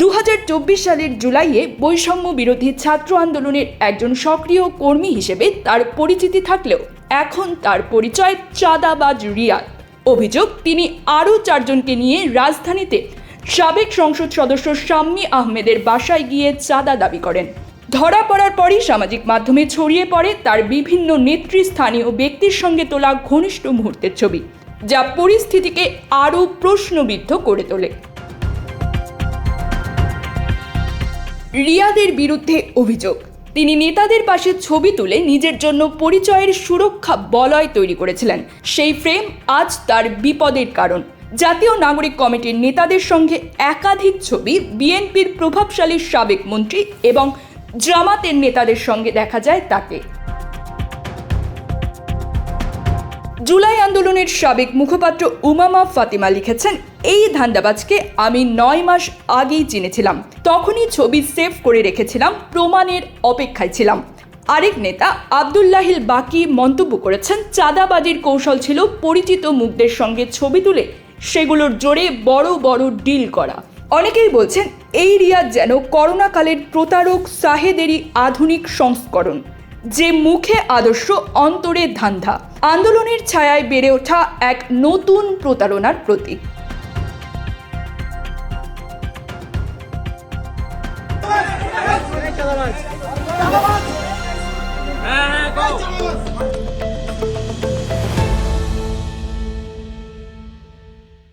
দু হাজার চব্বিশ সালের জুলাইয়ে বৈষম্য বিরোধী ছাত্র আন্দোলনের একজন সক্রিয় কর্মী হিসেবে তার পরিচিতি থাকলেও এখন তার পরিচয় চাঁদাবাজ রিয়াদ। অভিযোগ, তিনি আরও চারজনকে নিয়ে রাজধানীতে সাবেক সংসদ সদস্য শাম্মী আহমেদের বাসায় গিয়ে চাঁদা দাবি করেন। ধরা পড়ার পরই সামাজিক মাধ্যমে ছড়িয়ে পড়ে তার বিভিন্ন নেতৃস্থানীয় ব্যক্তির সঙ্গে তোলা ঘনিষ্ঠ মুহূর্তের ছবি, যা পরিস্থিতিকে আরও প্রশ্নবিদ্ধ করে তোলে। রিয়াদের বিরুদ্ধে অভিযোগ। তিনি নেতাদের পাশে ছবি তুলে নিজের জন্য পরিচয়ের সুরক্ষা বলয় তৈরি করেছিলেন। সেই ফ্রেম আজ তার বিপদের কারণ। জাতীয় নাগরিক কমিটির নেতাদের সঙ্গে একাধিক ছবি বিএনপির প্রভাবশালী সাবেক মন্ত্রী এবং জামাতের নেতাদের সঙ্গে দেখা যায় তাকে। জুলাই আন্দোলনের সাবেক মুখপাত্র উমামা ফাতিমা লিখেছেন, এই ধান্দাবাজকে আমি নয় মাস আগেই চিনেছিলাম। তখনই ছবি সেভ করে রেখেছিলাম, প্রমাণের অপেক্ষায় ছিলাম। আরেক নেতা আবদুল্লাহিল বাকি মন্তব্য করেছেন, চাঁদাবাজির কৌশল ছিল পরিচিত মুখদের সঙ্গে ছবি তুলে, সেগুলোর জোরে বড় বড় ডিল করা। অনেকেই বলছেন, এই রিয়াদ যেন করোনাকালের প্রতারক সাহেদেরই আধুনিক সংস্করণ। যে মুখে আদর্শ অন্তরের ধান্ধা। আন্দোলনের ছায়ায় বেড়ে ওঠা এক নতুন প্রতারণার প্রতীক। হ্যাঁ, হ্যাঁ,